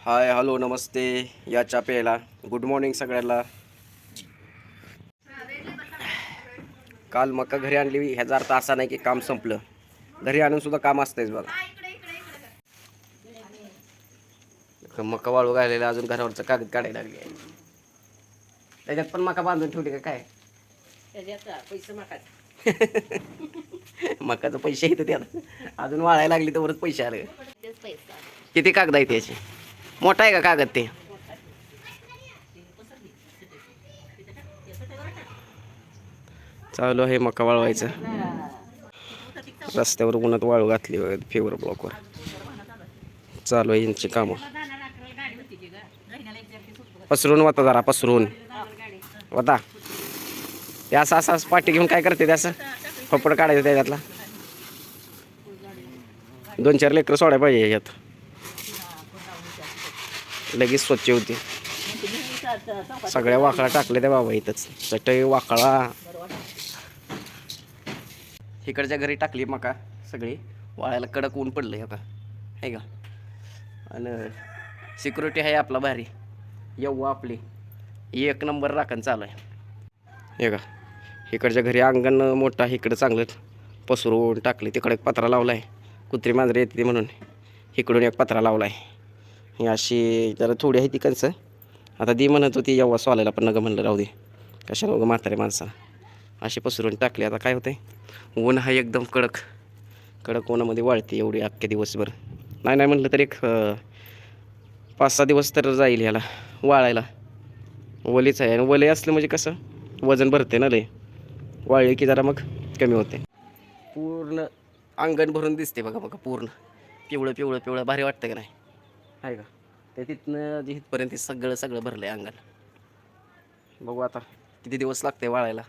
Hi hello नमस्ते. या चापेला good morning सगळ्याला काल मका घरी आणली ह्याचा अर्थ असा नाही की काम संपलं. घरी आणून सुद्धा काम असतंयच बघा. मका वाळू घालायला अजून घरावरचं कागद काढायला लागले त्याच्यात पण मका बांधून ठेवली का काय? पैसे मकाचं पैसे येतं त्यात. अजून वाळायला लागली तर पैसे आले. किती कागद आहे त्याचे मोठा आहे का कागद ते? चालू आहे मका वाळवायचं. रस्त्यावर उन्हात वाळू घातली फेवर ब्लॉकवर चालू आहे यांची कामं. पसरून वता जरा पसरून. वता. ते असं असं असं पाठी घेऊन काय करते ते असं? फपड काढायचं त्याच्यातला. दोन चार लेकरं सोडायला पाहिजे ह्याच्यात लगेच स्वच्छ होती. सगळ्या वाकळा टाकल्या त्या बाबा इथंच. चटई वाकळा. इकडच्या घरी टाकली मका सगळी. वाळायला कडक ऊन पडलं आता आहे का आणि सिक्युरिटी आहे आपला भारी. येऊ आपली. एक नंबर राखण चालू आहे. हे का इकडच्या घरी अंगण मोठं आहे इकडं चांगलं पसरून टाकले. तिकडे एक पत्रा लावला आहे कुत्री मांजरी येते म्हणून. इकडून एक पत्रा लावला आहे ही अशी जरा थोडी आहे ती कंच आता ती म्हणत होती एवढा सोलायला पण नगं म्हणलं राहू दे. कशाला उगं म्हातारे माणसाला? अशी पसरून टाकली. आता काय होते ऊन हा एकदम कडक कडक उन्हामध्ये वाळते एवढी अख्ख्या दिवसभर. नाही नाही म्हटलं तर एक पाच सहा दिवस तर जाईल ह्याला वाळायला. वलीच आहे. आणि वले असलं म्हणजे कसं? वजन भरते ना लय. वाळली की जरा मग कमी होते. पूर्ण अंगण भरून दिसते बघा बघा पूर्ण. पिवळं पिवळं पिवळं. भारी वाटतं का नाही? आहे का? ते तिथनं जे इथपर्यंत सगळं सगळं भरलं आहे अंगण बघू आता किती दिवस लागते वाळायला.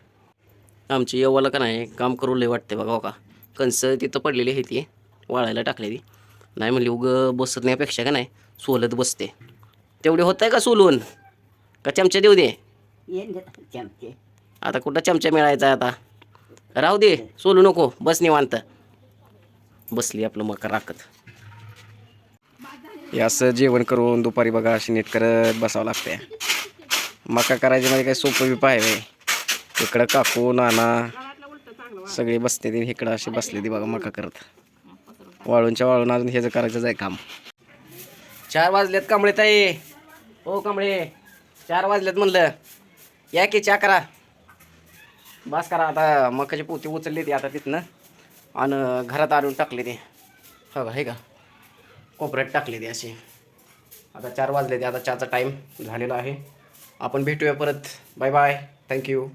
आमची येवाला का नाही काम करू लय वाटते बघा हो का. कणस तिथं पडलेली आहे ती वाळायला टाकलेली. नाही म्हणली उग बसत नाहीपेक्षा का नाही सोलत बसते. तेवढे होत आहे का सोलून? का चमचा देऊ दे? चमचे. आता कुठं चमचा मिळायचा आहे आता? राहू दे सोलू नको बस निवांत. बसली आपलं मका राखत. असं जेवण करून दुपारी बघा अशी नीट करत बसावं लागते मका करायची म्हणजे काही सोपं बिपं आहे इकडं काकू नाना सगळे बसते ती इकडं अशी बसले ती बघा मका करत. वाळूनच्या वाळून अजून हे करायचंच आहे काम. चार वाजलेत कांबळे ताई. हो कांबळे. चार वाजलेत म्हणलं. या की चा करा. बस करा आता. मकाची पोती उचलली ती आता तिथनं. आणि घरात आणून टाकली ती. हो का हे का? कोपऱ्यात टाकले ती असे. आता चार वाजले ते आता चहाचा टाईम झालेला आहे. आपण भेटूया परत. Bye bye thank you